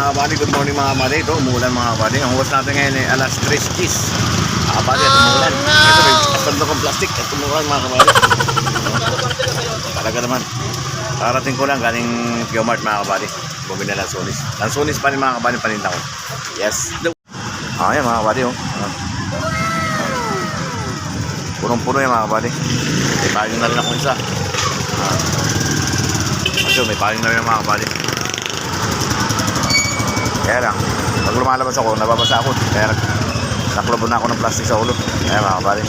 mga kabady, good morning mga kabady. Ito, umuulan mga kabady. Ang oras natin ngayon ay alas 3 gis. Mga kabady, at umuulan. Ito, may kasando kong plastic at umuulan mga kabady. Talaga naman. Karating ko lang galing Piyomart mga kabady. Bumili na lansonis. Lansonis pa rin mga kabady paninda ko. Yes. Ah, yan mga kabady oh. Ah. Punong-puno yan mga kabady. May payong na rin ako isa. Ah. Kasi may payong na rin mga kabady. Kaya lang, pag lumalabas ako, nababasa ako. Kaya naklobo na ako ng plastic sa ulo. Kaya mga kabali.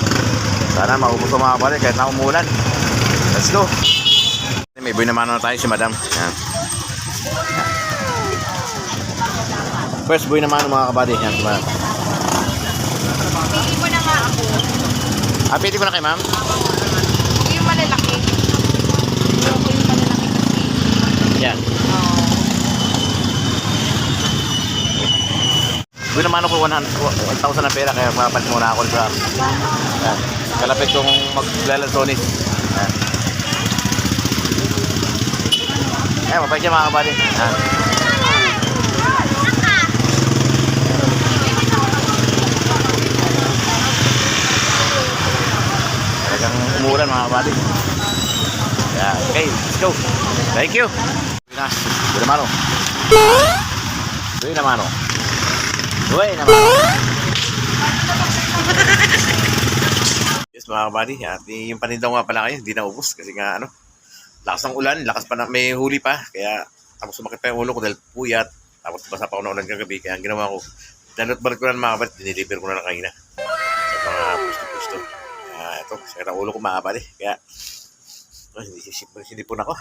Sana maubos ko mga kabali kahit na umulan. Let's go. May buhay naman na tayo si madam. Yan. First buhay naman mga kabali. Yan si madam. Pili mo na nga ako. Ah, pwede ko na kay ma'am? Yung malalaki. Yung malalaki kasi. Yan. Oo. Buhay naman ako 100 1,000 na pera kaya papalit muna ako sa yan. Kalapit kong maglalansonis. Yan. Eh, mabait siya mga kabali. Yan. Talagang umuulan mga kabali. Okay, let's go. Thank you. Na, Buhay naman ako. Buhay Buhay naman. Yes mga kabali, at yung panindaw nga pala kayo, hindi na ubos kasi nga ano, lakas ng ulan, lakas pa na, may huli pa, kaya tapos sumakit pa yung ulo ko dahil puyat, tapos basa pa ako ng ulan kagabi, kaya ang ginawa ko, dalot balik ko na mga kabali, diniliver ko na lang kanina sa mga pusto-pusto. Kaya ito, sakit ang ulo ko mga kabali, kaya oh, hindi sinipon ako.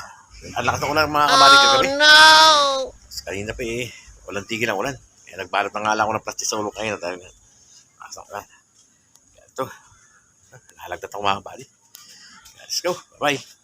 Ang lakas ng ulan mga kabali kagabi. no! Tapos kanina pa eh, walang tigil ang ulan. Kaya nagbalot na nga lang ako ng plastic sa ulo kanina dahil asang. Kaya ito, nahalagdat ako mga kabali. Let's go, bye-bye.